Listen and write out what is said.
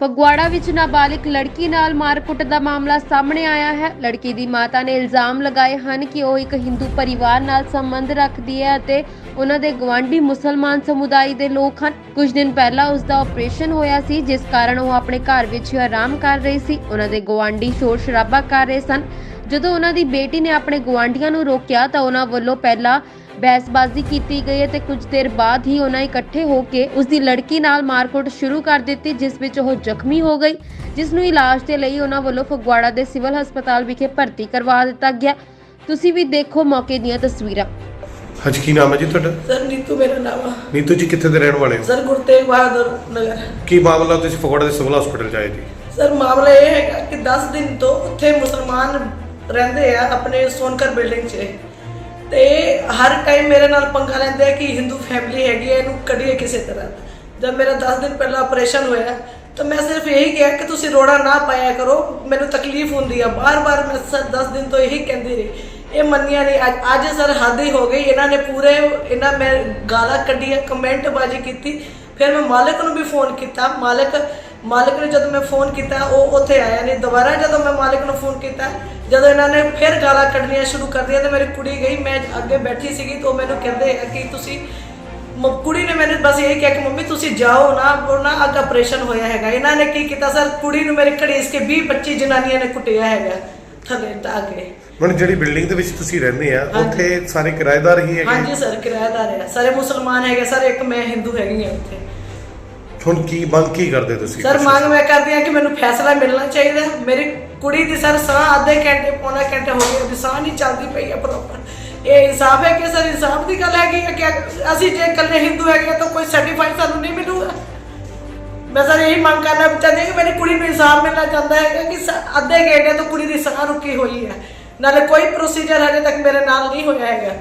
ਫਗਵਾੜਾ ਵਿੱਚ ਨਾਬਾਲਿਗ ਲੜਕੀ ਨਾਲ ਮਾਰਕੁੱਟ ਦਾ ਮਾਮਲਾ ਸਾਹਮਣੇ ਆਇਆ ਹੈ। ਲੜਕੀ ਦੀ ਮਾਤਾ ਨੇ ਇਲਜ਼ਾਮ ਲਗਾਏ ਹਨ ਕਿ ਉਹ ਇੱਕ ਹਿੰਦੂ ਪਰਿਵਾਰ ਨਾਲ ਸੰਬੰਧ ਰੱਖਦੀ ਹੈ ਅਤੇ ਉਹਨਾਂ ਦੇ ਗਵਾਂਢੀ ਮੁਸਲਮਾਨ ਸਮੁਦਾਇ ਦੇ ਲੋਕ ਹਨ। ਕੁਝ ਦਿਨ ਪਹਿਲਾਂ ਉਸ ਦਾ ਆਪਰੇਸ਼ਨ ਹੋਇਆ ਸੀ, ਜਿਸ ਕਾਰਨ ਉਹ ਆਪਣੇ ਘਰ ਵਿੱਚ ਆਰਾਮ ਕਰ ਰਹੀ ਸੀ। ਉਹਨਾਂ ਦੇ ਗਵਾਂਢੀ ਸ਼ੋਰ ਸ਼ਰਾਬਾ ਕਰ ਰਹੇ ਸਨ। ਜਦੋਂ ਉਹਨਾਂ ਦੀ ਬੇਟੀ ਨੇ ਆਪਣੇ ਗਵਾਂਢੀਆਂ ਨੂੰ ਰੋਕਿਆ ਤਾਂ ਉਹਨਾਂ ਵੱਲੋਂ ਪਹਿਲਾਂ ਬਹਿਸਬਾਜ਼ੀ ਕੀਤੀ ਗਈ ਅਤੇ ਕੁਝ ਦੇਰ ਬਾਅਦ ਹੀ ਉਹਨਾਂ ਇਕੱਠੇ ਹੋ ਕੇ ਉਸ ਦੀ ਲੜਕੀ ਨਾਲ ਮਾਰਕੁੱਟ ਸ਼ੁਰੂ ਕਰ ਦਿੱਤੀ ਜਿਸ ਵਿੱਚ ਉਹ ਜ਼ਖਮੀ ਹੋ ਗਈ ਜਿਸ ਨੂੰ ਇਲਾਜ ਦੇ ਲਈ ਉਹਨਾਂ ਵੱਲੋਂ ਫਗਵਾੜਾ ਦੇ ਸਿਵਲ ਹਸਪਤਾਲ ਵਿਖੇ ਭਰਤੀ ਕਰਵਾ ਦਿੱਤਾ ਗਿਆ। ਤੁਸੀਂ ਵੀ ਦੇਖੋ ਮੌਕੇ ਦੀਆਂ ਤਸਵੀਰਾਂ। ਹਾਂਜੀ ਕੀ ਨਾਮ ਹੈ ਜੀ ਤੁਹਾਡਾ? ਸਰ ਨੀਤੂ ਮੇਰਾ ਨਾਮ ਆ। ਨੀਤੂ ਜੀ ਕਿੱਥੇ ਦੇ ਰਹਿਣ ਵਾਲੇ ਹੋ? ਸਰ ਗੁਰੂ ਤੇਗ ਬਹਾਦਰ ਨਗਰ। ਕੀ ਮਾਮਲਾ ਤੁਸੀਂ ਫਗਵਾੜਾ ਦੇ ਸਿਵਲ ਹਸਪੀਟਲ ਆਏ ਜੀ? ਸਰ ਮਾਮਲਾ ਇਹ ਹੈਗਾ ਕਿ 10 ਦਿਨ ਤੋਂ ਉੱਥੇ ਮੁਸਲਮਾਨ ਰਹਿੰਦੇ ਆ ਆਪਣੇ ਸੋਨਕਰ ਬਿਲਡਿੰਗ 'ਚ। ਤੇ ਹਰ ਟਾਈਮ ਮੇਰੇ ਨਾਲ ਪੰਗਾ ਲੈਂਦੇ ਆ ਕਿ ਹਿੰਦੂ ਫੈਮਿਲੀ ਹੈਗੀ ਹੈ, ਇਹਨੂੰ ਕੱਢੀਏ ਕਿਸੇ ਤਰ੍ਹਾਂ। ਜਦ ਮੇਰਾ 10 ਦਿਨ ਪਹਿਲਾਂ ਆਪਰੇਸ਼ਨ ਹੋਇਆ, ਤਾਂ ਮੈਂ ਸਿਰਫ ਇਹੀ ਕਿਹਾ ਕਿ ਤੁਸੀਂ ਰੋੜਾ ਨਾ ਪਾਇਆ ਕਰੋ, ਮੈਨੂੰ ਤਕਲੀਫ ਹੁੰਦੀ ਆ। ਬਾਰ-ਬਾਰ ਮੈਂ ਸਰ 10 ਦਿਨ ਤੋਂ ਇਹੀ ਕਹਿੰਦੀ ਰਹੀ। ਇਹ ਮੰਨੀਆਂ ਨਹੀਂ। ਅੱਜ ਅੱਜ ਸਰ ਹੱਦ ਹੀ ਹੋ ਗਈ। ਇਹਨਾਂ ਨੇ ਪੂਰੇ, ਇਹਨਾਂ ਮੈਂ ਗਾਲਾਂ ਕੱਢੀਆਂ ਕਮੈਂਟ ਬਾਜੀ ਕੀਤੀ। ਫਿਰ ਮੈਂ ਮਾਲਕ ਨੂੰ ਵੀ ਫੋਨ ਕੀਤਾ। ਮਾਲਕ ਮਾਲਕ ਨੇ ਜਦੋਂ ਮੈਂ ਫੋਨ ਕੀਤਾ ਉਹ ਉੱਥੇ ਆਇਆ ਨਹੀਂ। ਦੁਬਾਰਾ ਜਦੋਂ ਮੈਂ ਮਾਲਕ ਨੂੰ ਫੋਨ ਕੀਤਾ ਜਦੋਂ ਇਹਨਾਂ ਨੇ ਫਿਰ ਗਾਲਾਂ ਕੱਢਣੀਆਂ ਸ਼ੁਰੂ ਕਰ ਦਿੱਤੀਆਂ ਤੇ ਮੇਰੀ ਕੁੜੀ ਗਈ। ਮੈਂ ਅੱਗੇ ਬੈਠੀ ਸੀਗੀ ਤਾਂ ਉਹ ਮੈਨੂੰ ਕਹਿੰਦੇ ਆ ਕਿ ਤੁਸੀਂ ਕੁੜੀ ਨੇ ਮੈਨੂੰ ਬਸ ਇਹ ਕਿਹਾ ਕਿ ਮੰਮੀ ਤੁਸੀਂ ਜਾਓ ਨਾ ਉਹ ਨਾ ਅੱਗ ਆਪਰੇਸ਼ਨ ਹੋਇਆ ਹੈਗਾ। ਇਹਨਾਂ ਨੇ ਕੀ ਕੀਤਾ ਸਰ? ਕੁੜੀ ਨੂੰ ਮੇਰੇ ਘੜੀਸ ਕੇ 20 25 ਜਨਾਨੀਆਂ ਨੇ ਕੁੱਟਿਆ ਹੈਗਾ ਥੱਲੇ ਟਾ ਕੇ ਹੁਣ ਜਿਹੜੀ ਬਿਲਡਿੰਗ ਦੇ ਵਿੱਚ ਤੁਸੀਂ ਰਹਿੰਦੇ ਆ। ਉੱਥੇ ਸਾਰੇ ਕਿਰਾਏਦਾਰ ਹੀ ਹੈਗੇ ਹਾਂਜੀ ਸਰ ਕਿਰਾਏਦਾਰ ਹੈ ਸਾਰੇ ਮੁਸਲਮਾਨ ਹੈਗੇ ਸਰ ਇੱਕ ਮੈਂ ਹਿੰਦੂ ਹੈਗੀ ਹਾਂ ਉੱਥੇ। ਹੁਣ ਕੀ ਮੰਗ ਕੀ ਕਰਦੇ ਤੁਸੀਂ ਸਰ ਮੰਗ ਮੈਂ ਕਰਦੀ ਹਾਂ ਕਿ ਮੈਨੂੰ ਫੈਸਲਾ ਮਿਲਣਾ ਚਾਹੀਦਾ ਹੈ। ਮੇਰੀ ਕੁੜੀ ਦੀ ਸਰ ਸਾਹ ਅੱਧੇ ਘੰਟੇ ਪੌਣਾ ਘੰਟਾ ਹੋ ਗਿਆ ਉਹਦੀ ਸਾਹ ਨਹੀਂ ਚੱਲਦੀ ਪਈ ਹੈ ਪ੍ਰੋਪਰ ਇਹ ਇਨਸਾਫ ਹੈ ਕਿ ਸਰ ਇਨਸਾਫ ਦੀ ਗੱਲ ਹੈਗੀ ਹੈ ਕਿ ਅਸੀਂ ਜੇ ਇਕੱਲੇ ਹਿੰਦੂ ਹੈਗੇ ਤਾਂ ਕੋਈ ਸਰਟੀਫਾਈਡ ਸਾਨੂੰ ਨਹੀਂ ਮਿਲੂਗਾ। ਮੈਂ ਸਰ ਇਹੀ ਮੰਗ ਕਰਨਾ ਚਾਹੁੰਦੀ ਹਾਂ ਕਿ ਮੇਰੀ ਕੁੜੀ ਨੂੰ ਇਨਸਾਫ ਮਿਲਣਾ ਚਾਹੁੰਦਾ ਹੈ ਕਿ ਸ- ਅੱਧੇ ਘੰਟੇ ਤੋਂ ਕੁੜੀ ਦੀ ਸਾਹ ਰੁਕੀ ਹੋਈ ਹੈ। ਨਾਲੇ ਕੋਈ ਪ੍ਰੋਸੀਜਰ ਹਜੇ ਤੱਕ ਮੇਰੇ ਨਾਲ ਨਹੀਂ ਹੋਇਆ ਹੈਗਾ।